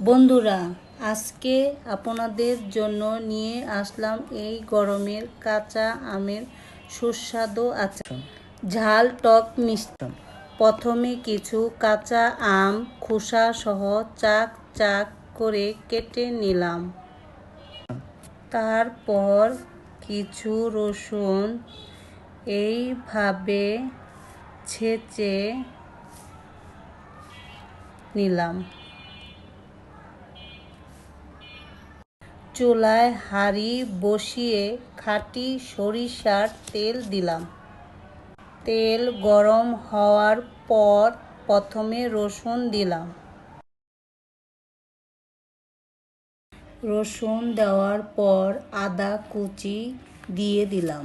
বন্ধুরা, আজকে আপনাদের জন্য নিয়ে আসলাম এই গরমের কাঁচা আমের সুস্বাদু আচার। ঝাল টক মিষ্টি। প্রথমে কিছু কাঁচা আম, খোসা সহ চাক চাক করে কেটে নিলাম। তারপর কিছু রসুন এইভাবে ছেঁচে নিলাম। চুলায় হাঁড়ি বসিয়ে খাঁটি সরিষার তেল দিলাম। তেল গরম হওয়ার পর প্রথমে রসুন দিলাম। রসুন দেওয়ার পর আদা কুচি দিয়ে দিলাম।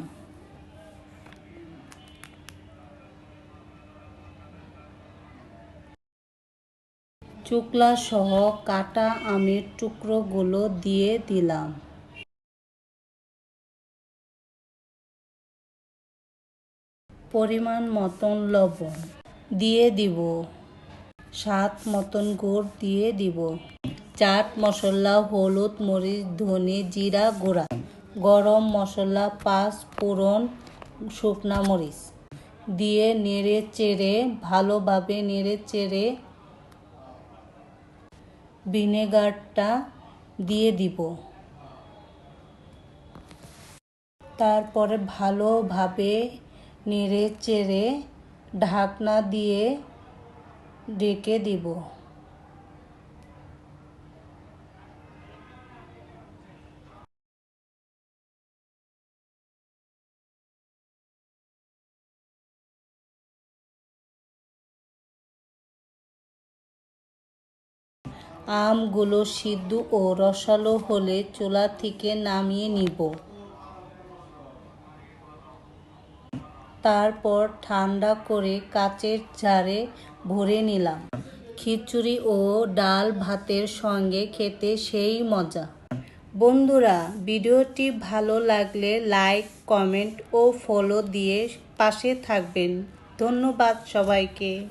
সহ কাটা আমের টুকরোগুলো দিয়ে দিলাম। পরিমাণ মতন লবণ দিয়ে দিব। স্বাদ মতন গুড় দিয়ে দিব। চাট মশলা, হলুদ মরিচ, ধনে জিরা গুঁড়া, গরম মশলা, পাঁচ ফোড়ন, শুকনা মরিচ দিয়ে নেড়ে চেড়ে, ভালোভাবে নেড়ে চেড়ে ভিনেগারটা দিয়ে দিব। তারপরে ভালোভাবে নেড়ে চেড়ে ঢাকনা দিয়ে ডেকে দিব। আমগুলো সিদ্ধ ও রসালো হলে চুলা থেকে নামিয়ে নিব। তারপর ঠান্ডা করে কাচের জারে ভরে নিলাম। খিচুড়ি ও ডাল ভাতের সঙ্গে খেতে সেই মজা। বন্ধুরা, ভিডিওটি ভালো লাগলে লাইক, কমেন্ট ও ফলো দিয়ে পাশে থাকবেন। ধন্যবাদ সবাইকে।